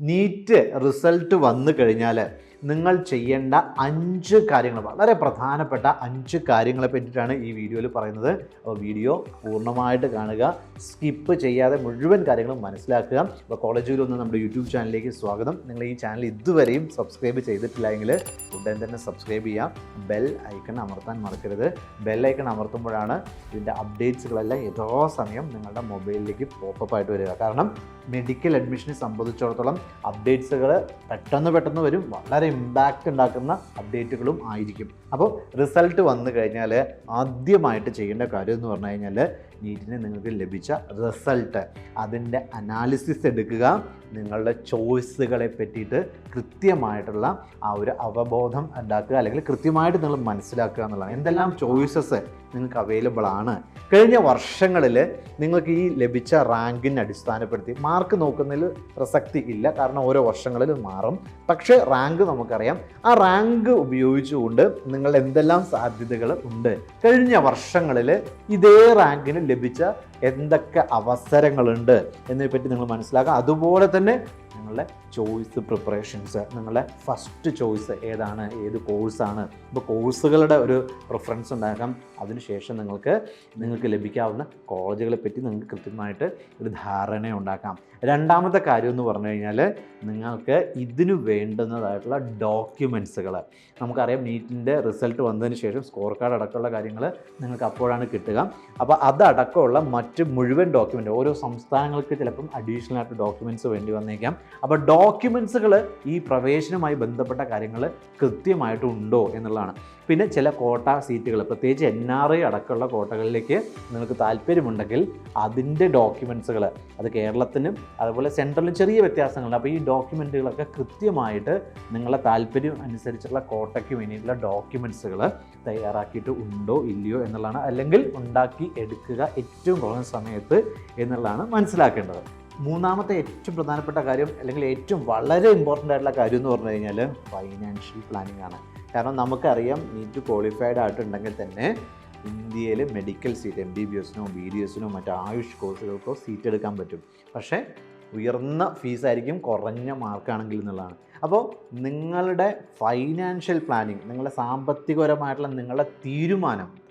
NEET result വന്നു കഴിഞ്ഞാൽ നിങ്ങൾ ചെയ്യേണ്ട അഞ്ച് കാര്യങ്ങൾ വളരെ പ്രധാനപ്പെട്ട അഞ്ച് കാര്യങ്ങളെ പറ്റിയിട്ടാണ് ഈ വീഡിയോയിൽ പറയുന്നത്. അപ്പോൾ വീഡിയോ പൂർണമായിട്ട് കാണുക സ്കിപ്പ് ചെയ്യാതെ മുഴുവൻ കാര്യങ്ങളും മനസ്സിലാക്കുക. അപ്പോൾ കോളേജിൽ ഒന്ന് നമ്മുടെ യൂട്യൂബ് ചാനലിലേക്ക് സ്വാഗതം. നിങ്ങൾ ഈ ചാനൽ ഇതുവരെയും സബ്സ്ക്രൈബ് ചെയ്തിട്ടില്ല എങ്കിൽ ഉടൻ തന്നെ സബ്സ്ക്രൈബ് ചെയ്യാം ബെൽ ഐക്കൺ അമർത്താൻ മറക്കരുത്. ബെൽ ഐക്കൺ അമർത്തുമ്പോഴാണ് ഇതിന്റെ അപ്ഡേറ്റ്സുകളെല്ലാം യഥാസമയം നിങ്ങളുടെ മൊബൈലിലേക്ക് പോപ്പപ്പ് ആയിട്ട് വരിക. കാരണം മെഡിക്കൽ അഡ്മിഷനെ സംബന്ധിച്ചിടത്തോളം അപ്ഡേറ്റ്സുകൾ പെട്ടെന്ന് പെട്ടെന്ന് വരും. വളരെ ഇമ്പാക്റ്റ് ഉണ്ടാക്കുന്ന അപ്ഡേറ്റുകളും ആയിരിക്കും. അപ്പോൾ റിസൾട്ട് വന്നു കഴിഞ്ഞാൽ ആദ്യമായിട്ട് ചെയ്യേണ്ട കാര്യം എന്ന് പറഞ്ഞു കഴിഞ്ഞാൽ നീറ്റിന് നിങ്ങൾക്ക് ലഭിച്ച റിസൾട്ട് അതിന്റെ അനാലിസിസ് എടുക്കുക. നിങ്ങളുടെ ചോയ്സുകളെ പറ്റിയിട്ട് കൃത്യമായിട്ടുള്ള ആ ഒരു അവബോധം ഉണ്ടാക്കുക. അല്ലെങ്കിൽ കൃത്യമായിട്ട് നിങ്ങൾ മനസ്സിലാക്കുക എന്നുള്ളതാണ്. എന്തെല്ലാം ചോയ്സസ് നിങ്ങൾക്ക് അവൈലബിൾ ആണ്? കഴിഞ്ഞ വർഷങ്ങളിൽ നിങ്ങൾക്ക് ഈ ലഭിച്ച റാങ്കിനെ അടിസ്ഥാനപ്പെടുത്തി മാർക്ക് നോക്കുന്നതിൽ പ്രസക്തി ഇല്ല. കാരണം ഓരോ വർഷങ്ങളിൽ മാറും. പക്ഷേ റാങ്ക് നമുക്കറിയാം. ആ റാങ്ക് ഉപയോഗിച്ചുകൊണ്ട് നിങ്ങൾ എന്തെല്ലാം സാധ്യതകൾ ഉണ്ട്? കഴിഞ്ഞ വർഷങ്ങളിൽ ഇതേ റാങ്കിന് ലഭിച്ച എന്തൊക്കെ അവസരങ്ങളുണ്ട് എന്നതിനെപ്പറ്റി നിങ്ങൾ മനസ്സിലാക്കാം അതുപോലെ തന്നെ നിങ്ങളുടെ ചോയ്സ് പ്രിപ്പറേഷൻസ് നിങ്ങളുടെ ഫസ്റ്റ് ചോയ്സ് ഏതാണ് ഏത് കോഴ്സാണ് ഇപ്പോൾ കോഴ്സുകളുടെ ഒരു പ്രിഫറൻസ് ഉണ്ടാക്കാം. അതിനുശേഷം നിങ്ങൾക്ക് നിങ്ങൾക്ക് ലഭിക്കാവുന്ന കോളേജുകളെ പറ്റി നിങ്ങൾക്ക് കൃത്യമായിട്ട് ഒരു ധാരണ ഉണ്ടാക്കാം. രണ്ടാമത്തെ കാര്യം എന്ന് പറഞ്ഞു കഴിഞ്ഞാൽ നിങ്ങൾക്ക് ഇതിനു വേണ്ടുന്നതായിട്ടുള്ള ഡോക്യുമെൻസുകൾ നമുക്കറിയാം നീറ്റിന്റെ റിസൾട്ട് വന്നതിന് ശേഷം സ്കോർ കാർഡ് അടക്കമുള്ള കാര്യങ്ങൾ നിങ്ങൾക്ക് അപ്പോഴാണ് കിട്ടുക. അപ്പോൾ അതടക്കമുള്ള മറ്റ് മുഴുവൻ ഡോക്യുമെന്റ് ഓരോ സംസ്ഥാനങ്ങൾക്ക് ചിലപ്പം അഡീഷണൽ ആയിട്ട് ഡോക്യുമെന്റ്സ് വേണ്ടി വന്നേക്കാം. അപ്പോൾ ഡോക്യുമെൻസുകൾ ഈ പ്രവേശനവുമായി ബന്ധപ്പെട്ട കാര്യങ്ങൾ കൃത്യമായിട്ട് ഉണ്ടോ എന്നുള്ളതാണ്. പിന്നെ ചില കോട്ട സീറ്റുകൾ പ്രത്യേകിച്ച് എൻ ആർ ഐ അടക്കമുള്ള കോട്ടകളിലേക്ക് നിങ്ങൾക്ക് താല്പര്യമുണ്ടെങ്കിൽ അതിന്റെ ഡോക്യുമെൻസുകൾ അത് കേരളത്തിനും അതുപോലെ സെൻട്രലിനും ചെറിയ വ്യത്യാസങ്ങളുണ്ട്. അപ്പോൾ ഈ ഡോക്യുമെന്റുകളൊക്കെ കൃത്യമായിട്ട് നിങ്ങളെ താല്പര്യം അനുസരിച്ചുള്ള കോട്ടയ്ക്ക് വേണ്ടിയിട്ടുള്ള ഡോക്യുമെൻസുകൾ തയ്യാറാക്കിയിട്ട് ഉണ്ടോ ഇല്ലയോ എന്നുള്ളതാണ്. അല്ലെങ്കിൽ ഉണ്ടാക്കി എടുക്കുക ഏറ്റവും കുറഞ്ഞ സമയത്ത് എന്നുള്ളതാണ് മനസ്സിലാക്കേണ്ടത്. മൂന്നാമത്തെ ഏറ്റവും പ്രധാനപ്പെട്ട കാര്യം അല്ലെങ്കിൽ ഏറ്റവും വളരെ ഇമ്പോർട്ടന്റ് ആയിട്ടുള്ള കാര്യം എന്ന് പറഞ്ഞു കഴിഞ്ഞാൽ ഫൈനാൻഷ്യൽ പ്ലാനിംഗ് ആണ്. കാരണം നമുക്കറിയാം നീറ്റ് ക്വാളിഫൈഡ് ആയിട്ടുണ്ടെങ്കിൽ തന്നെ ഇന്ത്യയിൽ medical seat M B B എസിനോ B D എസിനോ മറ്റു ആയുഷ് കോഴ്സുകൾക്കോ സീറ്റ് എടുക്കാൻ പറ്റും. പക്ഷേ ഉയർന്ന ഫീസായിരിക്കും കുറഞ്ഞ മാർക്കാണെങ്കിൽ എന്നുള്ളതാണ്. അപ്പോൾ നിങ്ങളുടെ ഫൈനാൻഷ്യൽ പ്ലാനിങ് നിങ്ങളുടെ സാമ്പത്തികപരമായിട്ടുള്ള നിങ്ങളുടെ തീരുമാനം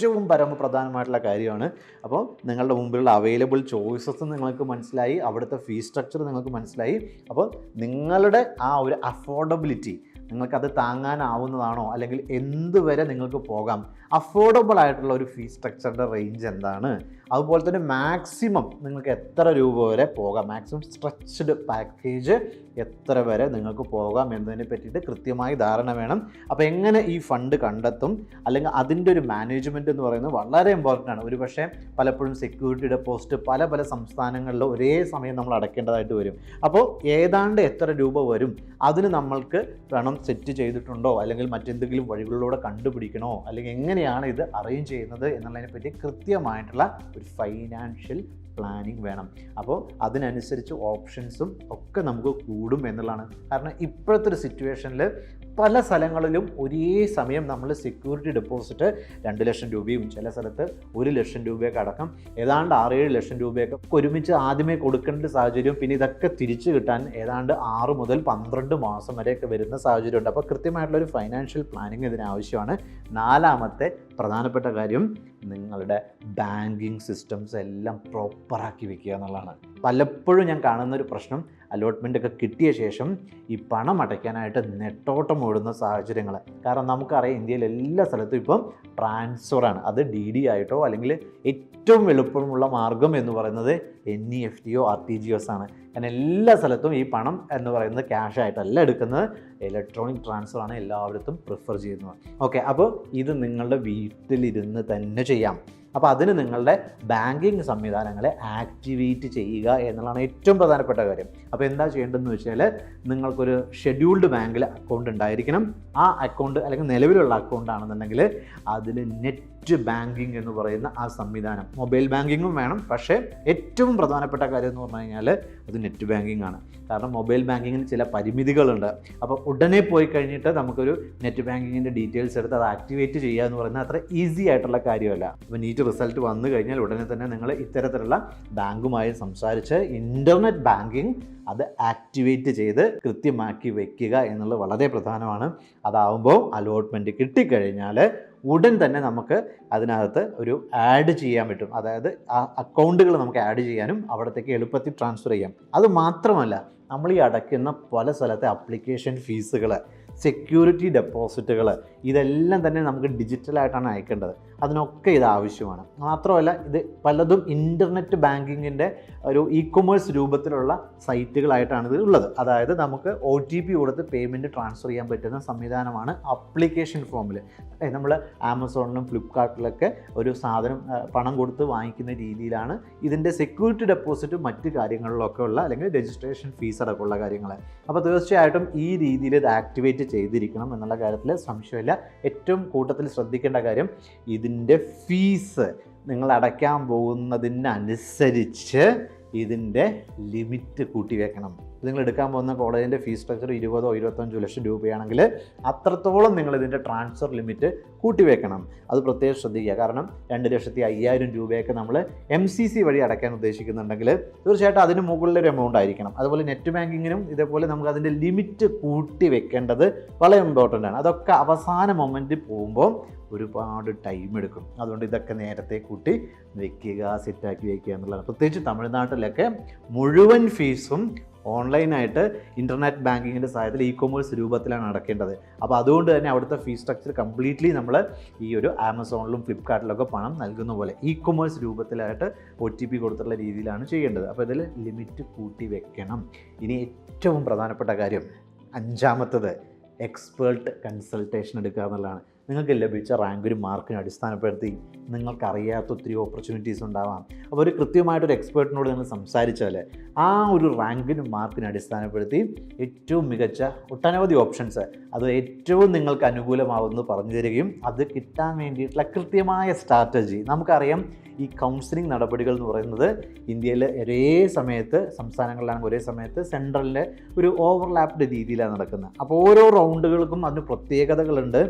ഏറ്റവും പരമപ്രധാനമായിട്ടുള്ള കാര്യമാണ്. അപ്പോൾ നിങ്ങളുടെ മുമ്പിലുള്ള അവൈലബിൾ ചോയ്സസ് നിങ്ങൾക്ക് മനസ്സിലായി അവിടുത്തെ ഫീ സ്ട്രക്ചർ നിങ്ങൾക്ക് മനസ്സിലായി. അപ്പോൾ നിങ്ങളുടെ ആ ഒരു അഫോർഡബിലിറ്റി നിങ്ങൾക്കത് താങ്ങാനാവുന്നതാണോ? അല്ലെങ്കിൽ എന്ത് വരെ നിങ്ങൾക്ക് പോകാം? അഫോർഡബിൾ ആയിട്ടുള്ള ഒരു ഫീ സ്ട്രക്ചറിന്റെ റേഞ്ച് എന്താണ്? അതുപോലെ തന്നെ മാക്സിമം നിങ്ങൾക്ക് എത്ര രൂപ വരെ പോകാം? മാക്സിമം സ്ട്രെച്ച്ഡ് പാക്കേജ് എത്ര വരെ നിങ്ങൾക്ക് പോകാം എന്നതിനെ പറ്റിയിട്ട് കൃത്യമായി ധാരണ വേണം. അപ്പോൾ എങ്ങനെ ഈ ഫണ്ട് കണ്ടെത്തും? അല്ലെങ്കിൽ അതിന്റെ ഒരു മാനേജ്മെന്റ് എന്ന് പറയുന്നത് വളരെ ഇമ്പോർട്ടന്റ് ആണ്. ഒരുപക്ഷെ പലപ്പോഴും സെക്യൂരിറ്റി ഡെപ്പോസിറ്റ് പല പല സംസ്ഥാനങ്ങളിൽ ഒരേ സമയം നമ്മൾ അടയ്ക്കേണ്ടതായിട്ട് വരും. അപ്പോൾ ഏതാണ്ട് എത്ര രൂപ വരും? അതിന് നമ്മൾക്ക് പണം സെറ്റ് ചെയ്തിട്ടുണ്ടോ? അല്ലെങ്കിൽ മറ്റെന്തെങ്കിലും വഴികളിലൂടെ കണ്ടുപിടിക്കണോ? അല്ലെങ്കിൽ എങ്ങനെയാണ് ഇത് അറേഞ്ച് ചെയ്യുന്നത് എന്നുള്ളതിനെ പറ്റി കൃത്യമായിട്ടുള്ള ഒരു ഫൈനാൻഷ്യൽ പ്ലാനിങ് വേണം. അപ്പോൾ അതിനനുസരിച്ച് ഓപ്ഷൻസും ഒക്കെ നമുക്ക് കൂടും എന്നുള്ളതാണ്. കാരണം ഇപ്പോഴത്തെ ഒരു സിറ്റുവേഷനിൽ പല സ്ഥലങ്ങളിലും ഒരേ സമയം നമ്മൾ സെക്യൂരിറ്റി ഡെപ്പോസിറ്റ് രണ്ട് ലക്ഷം രൂപയും ചില സ്ഥലത്ത് ഒരു ലക്ഷം രൂപയൊക്കെ അടക്കം ഏതാണ്ട് ആറേഴ് ലക്ഷം രൂപയൊക്കെ ഒരുമിച്ച് ആദ്യമേ കൊടുക്കേണ്ട സാഹചര്യം പിന്നെ ഇതൊക്കെ തിരിച്ചു കിട്ടാൻ ഏതാണ്ട് ആറ് മുതൽ പന്ത്രണ്ട് മാസം വരെയൊക്കെ വരുന്ന സാഹചര്യമുണ്ട്. അപ്പോൾ കൃത്യമായിട്ടുള്ള ഒരു ഫൈനാൻഷ്യൽ പ്ലാനിങ് ഇതിന് ആവശ്യമാണ്. നാലാമത്തെ പ്രധാനപ്പെട്ട കാര്യം നിങ്ങളുടെ ബാങ്കിങ് സിസ്റ്റംസ് എല്ലാം പ്രോപ്പറാക്കി വെക്കുക എന്നുള്ളതാണ്. പലപ്പോഴും ഞാൻ കാണുന്ന ഒരു പ്രശ്നം അലോട്ട്മെന്റ് ഒക്കെ കിട്ടിയ ശേഷം ഈ പണം അടയ്ക്കാനായിട്ട് നെട്ടോട്ടം ഓടുന്ന സാഹചര്യങ്ങൾ. കാരണം നമുക്കറിയാം ഇന്ത്യയിൽ എല്ലാ സ്ഥലത്തും ഇപ്പം ട്രാൻസ്ഫറാണ് അത് ഡി ഡി ആയിട്ടോ അല്ലെങ്കിൽ ഏറ്റവും എളുപ്പമുള്ള മാർഗം എന്ന് പറയുന്നത് എൻ ഇ എഫ് ടിയോ ആർ ടി ജി എസ് ആണ്. കാരണം എല്ലാ സ്ഥലത്തും ഈ പണം എന്ന് പറയുന്നത് ക്യാഷ് ആയിട്ടല്ല എടുക്കുന്നത്. ഇലക്ട്രോണിക് ട്രാൻസ്ഫറാണ് എല്ലായിടത്തും പ്രിഫർ ചെയ്യുന്നത്. ഓക്കെ അപ്പോൾ ഇത് നിങ്ങളുടെ വീട്ടിലിരുന്ന് തന്നെ ചെയ്യാം. അപ്പോൾ അതിന് നിങ്ങളുടെ ബാങ്കിങ് സംവിധാനങ്ങളെ ആക്ടിവേറ്റ് ചെയ്യുക എന്നുള്ളതാണ് ഏറ്റവും പ്രധാനപ്പെട്ട കാര്യം. അപ്പോൾ എന്താ ചെയ്യേണ്ടതെന്ന് വെച്ചാൽ നിങ്ങൾക്കൊരു ഷെഡ്യൂൾഡ് ബാങ്കിൽ അക്കൗണ്ട് ഉണ്ടായിരിക്കണം. ആ അക്കൗണ്ട് അല്ലെങ്കിൽ നിലവിലുള്ള അക്കൗണ്ട് ആണെന്നുണ്ടെങ്കിൽ അതിൽ നെറ്റ് നെറ്റ് ബാങ്കിങ് എന്ന് പറയുന്ന ആ സംവിധാനം. മൊബൈൽ ബാങ്കിങ്ങും വേണം. പക്ഷേ ഏറ്റവും പ്രധാനപ്പെട്ട കാര്യം എന്ന് പറഞ്ഞു കഴിഞ്ഞാൽ അത് നെറ്റ് ബാങ്കിങ് ആണ്. കാരണം മൊബൈൽ ബാങ്കിങ്ങിന് ചില പരിമിതികളുണ്ട്. അപ്പോൾ ഉടനെ പോയി കഴിഞ്ഞിട്ട് നമുക്കൊരു നെറ്റ് ബാങ്കിങ്ങിന്റെ ഡീറ്റെയിൽസ് എടുത്ത് അത് ആക്ടിവേറ്റ് ചെയ്യുക എന്ന് പറയുന്നത് അത്ര ഈസി ആയിട്ടുള്ള കാര്യമല്ല. അപ്പോൾ നീറ്റ് റിസൾട്ട് വന്നു കഴിഞ്ഞാൽ ഉടനെ തന്നെ നിങ്ങൾ ഇത്തരത്തിലുള്ള ബാങ്കുമായി സംസാരിച്ച് ഇന്റർനെറ്റ് ബാങ്കിങ് അത് ആക്ടിവേറ്റ് ചെയ്ത് കൃത്യമാക്കി വയ്ക്കുക എന്നുള്ളത് വളരെ പ്രധാനമാണ്. അതാവുമ്പോൾ അലോട്ട്മെന്റ് കിട്ടിക്കഴിഞ്ഞാൽ ഉടൻ തന്നെ നമുക്ക് അതിനകത്ത് ഒരു ആഡ് ചെയ്യാൻ പറ്റും. അതായത് ആ അക്കൗണ്ടുകൾ നമുക്ക് ആഡ് ചെയ്യാനും അവിടത്തേക്ക് എളുപ്പത്തിൽ ട്രാൻസ്ഫർ ചെയ്യാം. അത് മാത്രമല്ല നമ്മൾ ഈ അടയ്ക്കുന്ന പല സ്ഥലത്തെ അപ്ലിക്കേഷൻ ഫീസുകൾ സെക്യൂരിറ്റി ഡെപ്പോസിറ്റുകൾ ഇതെല്ലാം തന്നെ നമുക്ക് ഡിജിറ്റലായിട്ടാണ് അയക്കേണ്ടത്. അതിനൊക്കെ ഇത് ആവശ്യമാണ്. മാത്രമല്ല ഇത് പലതും ഇന്റർനെറ്റ് ബാങ്കിങ്ങിന്റെ ഒരു ഇ കൊമേഴ്സ് രൂപത്തിലുള്ള സൈറ്റുകളായിട്ടാണ് ഇത് ഉള്ളത്. അതായത് നമുക്ക് ഒ ടി പി കൊടുത്ത് പേയ്മെന്റ് ട്രാൻസ്ഫർ ചെയ്യാൻ പറ്റുന്ന സംവിധാനമാണ് അപ്ലിക്കേഷൻ ഫോമിൽ നമ്മൾ ആമസോണിലും ഫ്ലിപ്കാർട്ടിലൊക്കെ ഒരു സാധനം പണം കൊടുത്ത് വാങ്ങിക്കുന്ന രീതിയിലാണ് ഇതിന്റെ സെക്യൂരിറ്റി ഡെപ്പോസിറ്റും മറ്റ് കാര്യങ്ങളിലൊക്കെ ഉള്ള അല്ലെങ്കിൽ രജിസ്ട്രേഷൻ ഫീസ് അടക്കമുള്ള കാര്യങ്ങൾ അപ്പോൾ തീർച്ചയായിട്ടും ഈ രീതിയിൽ ഇത് ആക്ടിവേറ്റ് ചെയ്തിരിക്കണം എന്നുള്ള കാര്യത്തിൽ സംശയമില്ല. ഏറ്റവും കൂട്ടത്തിൽ ശ്രദ്ധിക്കേണ്ട കാര്യം ഇതിന്റെ ഫീസ് നിങ്ങൾ അടയ്ക്കാൻ പോകുന്നതിനനുസരിച്ച് ഇതിന്റെ ലിമിറ്റ് കൂട്ടി വെക്കണം. നിങ്ങൾ എടുക്കാൻ പോകുന്ന കോളേജിന്റെ ഫീസ് സ്ട്രക്ചർ ഇരുപതോ ഇരുപത്തഞ്ചോ ലക്ഷം രൂപയാണെങ്കിൽ അത്രത്തോളം നിങ്ങൾ ഇതിന്റെ ട്രാൻസ്ഫർ ലിമിറ്റ് കൂട്ടി വെക്കണം. അത് പ്രത്യേകം ശ്രദ്ധിക്കുക. കാരണം രണ്ട് ലക്ഷത്തി അയ്യായിരം രൂപയൊക്കെ നമ്മൾ എം സി സി വഴി അടയ്ക്കാൻ ഉദ്ദേശിക്കുന്നുണ്ടെങ്കിൽ തീർച്ചയായിട്ടും അതിന് മുകളിലൊരു എമൗണ്ട് ആയിരിക്കണം. അതുപോലെ നെറ്റ് ബാങ്കിങ്ങിനും ഇതേപോലെ നമുക്ക് അതിന്റെ ലിമിറ്റ് കൂട്ടി വെക്കേണ്ടത് വളരെ ഇമ്പോർട്ടന്റ് ആണ്. അതൊക്കെ അവസാന മൊമെന്റിൽ പോകുമ്പോൾ ഒരുപാട് ടൈം എടുക്കും. അതുകൊണ്ട് ഇതൊക്കെ നേരത്തെ കൂട്ടി വെക്കുക സെറ്റാക്കി വെക്കുക എന്നുള്ളതാണ്. പ്രത്യേകിച്ച് തമിഴ്നാട്ടിലൊക്കെ മുഴുവൻ ഫീസും ഓൺലൈനായിട്ട് ഇന്റർനെറ്റ് ബാങ്കിങ്ങിന്റെ സഹായത്തിൽ ഇ കൊമേഴ്സ് രൂപത്തിലാണ് നടക്കേണ്ടത്. അപ്പോൾ അതുകൊണ്ട് തന്നെ അവിടുത്തെ ഫീ സ്ട്രക്ചർ കംപ്ലീറ്റ്ലി നമ്മൾ ഈ ഒരു ആമസോണിലും ഫ്ലിപ്കാർട്ടിലൊക്കെ പണം നൽകുന്ന പോലെ ഇ കൊമേഴ്സ് രൂപത്തിലായിട്ട് ഒ ടി പി കൊടുത്തുള്ള രീതിയിലാണ് ചെയ്യേണ്ടത്. അപ്പോൾ ഇതിൽ ലിമിറ്റ് കൂട്ടി വെക്കണം. ഇനി ഏറ്റവും പ്രധാനപ്പെട്ട കാര്യം അഞ്ചാമത്തത് എക്സ്പേർട്ട് കൺസൾട്ടേഷൻ എടുക്കുക എന്നുള്ളതാണ്. നിങ്ങൾക്ക് ലഭിച്ച റാങ്കിനും മാർക്കിനും അടിസ്ഥാനപ്പെടുത്തി നിങ്ങൾക്കറിയാത്ത ഒത്തിരി ഓപ്പർച്യൂണിറ്റീസ് ഉണ്ടാവാം. അപ്പോൾ ഒരു കൃത്യമായിട്ടൊരു എക്സ്പേർട്ടിനോട് നിങ്ങൾ സംസാരിച്ചാൽ ആ ഒരു റാങ്കിനും മാർക്കിനും അടിസ്ഥാനപ്പെടുത്തി ഏറ്റവും മികച്ച ഒട്ടനവധി ഓപ്ഷൻസ് അത് ഏറ്റവും നിങ്ങൾക്ക് അനുകൂലമാവുമെന്ന് പറഞ്ഞു തരികയും അത് കിട്ടാൻ വേണ്ടിയിട്ടുള്ള കൃത്യമായ സ്ട്രാറ്റജി നമുക്കറിയാം ഈ കൗൺസിലിംഗ് നടപടികൾ എന്ന് പറയുന്നത് ഇന്ത്യയിൽ ഒരേ സമയത്ത് സംസ്ഥാനങ്ങളിലാണെങ്കിൽ ഒരേ സമയത്ത് സെൻട്രലിന്റെ ഒരു ഓവർലാപ്ഡ് രീതിയിലാണ് നടക്കുന്നത്. അപ്പോൾ ഓരോ റൗണ്ടുകൾക്കും അതിന് പ്രത്യേകതകളുണ്ട്.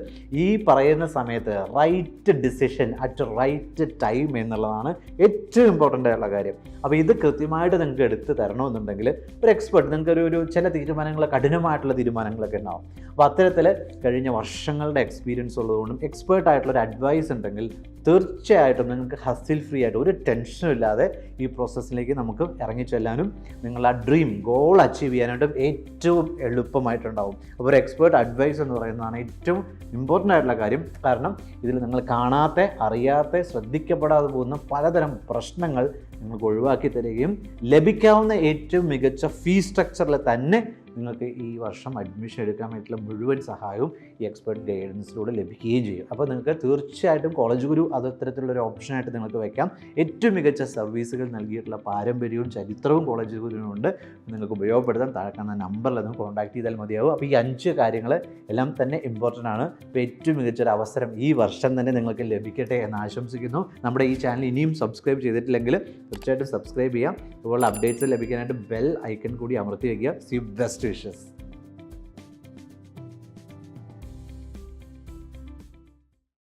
ഈ പറയുന്ന സമയത്ത് right decision at right time എന്നുള്ളതാണ് ഏറ്റവും ഇമ്പോർട്ടന്റ് ആയിട്ടുള്ള കാര്യം. അപ്പോൾ ഇത് കൃത്യമായിട്ട് നിങ്ങൾക്ക് എടുത്ത് തരണമെന്നുണ്ടെങ്കിൽ ഒരു എക്സ്പെർട്ട് നിങ്ങൾക്ക് ഒരു ചില തീരുമാനങ്ങൾ കഠിനമായിട്ടുള്ള തീരുമാനങ്ങളൊക്കെ ഉണ്ടാവും. അപ്പോൾ അത്തരത്തിൽ കഴിഞ്ഞ വർഷങ്ങളുടെ എക്സ്പീരിയൻസ് ഉള്ളതുകൊണ്ടും എക്സ്പേർട്ട് ആയിട്ടുള്ള ഒരു അഡ്വൈസ് ഉണ്ടെങ്കിൽ തീർച്ചയായിട്ടും നിങ്ങൾക്ക് ഹസിൽ ഫ്രീ ആയിട്ട് ഒരു ടെൻഷനും ഇല്ലാതെ ഈ പ്രോസസ്സിലേക്ക് നമുക്ക് ഇറങ്ങി ചെല്ലാനും നിങ്ങൾ ആ ഡ്രീം ഗോൾ അച്ചീവ് ചെയ്യാനായിട്ടും ഏറ്റവും എളുപ്പമായിട്ടുണ്ടാവും. അപ്പോൾ ഒരു എക്സ്പേർട്ട് അഡ്വൈസ് എന്ന് പറയുന്നതാണ് ഏറ്റവും ഇമ്പോർട്ടന്റ് ആയിട്ടുള്ള കാര്യം. കാരണം ഇതിൽ നിങ്ങൾ കാണാത്ത അറിയാത്ത ശ്രദ്ധിക്കപ്പെടാതെ പോകുന്ന പലതരം പ്രശ്നങ്ങൾ നിങ്ങൾക്ക് ഒഴിവാക്കി തരികയും ലഭിക്കാവുന്ന ഏറ്റവും മികച്ച ഫീ സ്ട്രക്ചറിൽ തന്നെ നിങ്ങൾക്ക് ഈ വർഷം അഡ്മിഷൻ എടുക്കാൻ വേണ്ടിയിട്ടുള്ള മുഴുവൻ സഹായവും ഈ എക്സ്പെർട്ട് ഗൈഡൻസിലൂടെ ലഭിക്കുകയും ചെയ്യും. അപ്പോൾ നിങ്ങൾക്ക് തീർച്ചയായിട്ടും കോളേജ് ഗുരു അത് ഇത്തരത്തിലുള്ളൊരു ഓപ്ഷനായിട്ട് നിങ്ങൾക്ക് വയ്ക്കാം ഏറ്റവും മികച്ച സർവീസുകൾ നൽകിയിട്ടുള്ള പാരമ്പര്യവും ചരിത്രവും കോളേജ് ഗുരുവിനുണ്ട് നിങ്ങൾക്ക് ഉപയോഗപ്പെടുത്താൻ താഴെ നമ്പറിൽ നിങ്ങൾ കോൺടാക്ട് ചെയ്താൽ മതിയാവും. അപ്പോൾ ഈ അഞ്ച് കാര്യങ്ങൾ എല്ലാം തന്നെ ഇമ്പോർട്ടന്റ് ആണ്. അപ്പോൾ ഏറ്റവും മികച്ചൊരു അവസരം ഈ വർഷം തന്നെ നിങ്ങൾക്ക് ലഭിക്കട്ടെ എന്ന് ആശംസിക്കുന്നു. നമ്മുടെ ഈ ചാനൽ ഇനിയും സബ്സ്ക്രൈബ് ചെയ്തിട്ടില്ലെങ്കിൽ തീർച്ചയായിട്ടും സബ്സ്ക്രൈബ് ചെയ്യാം. അതുപോലെ അപ്ഡേറ്റ്സ് ലഭിക്കാനായിട്ട് ബെൽ ഐക്കൺ കൂടി അമർത്തി വയ്ക്കുക. സി ബെസ്റ്റ് wishes.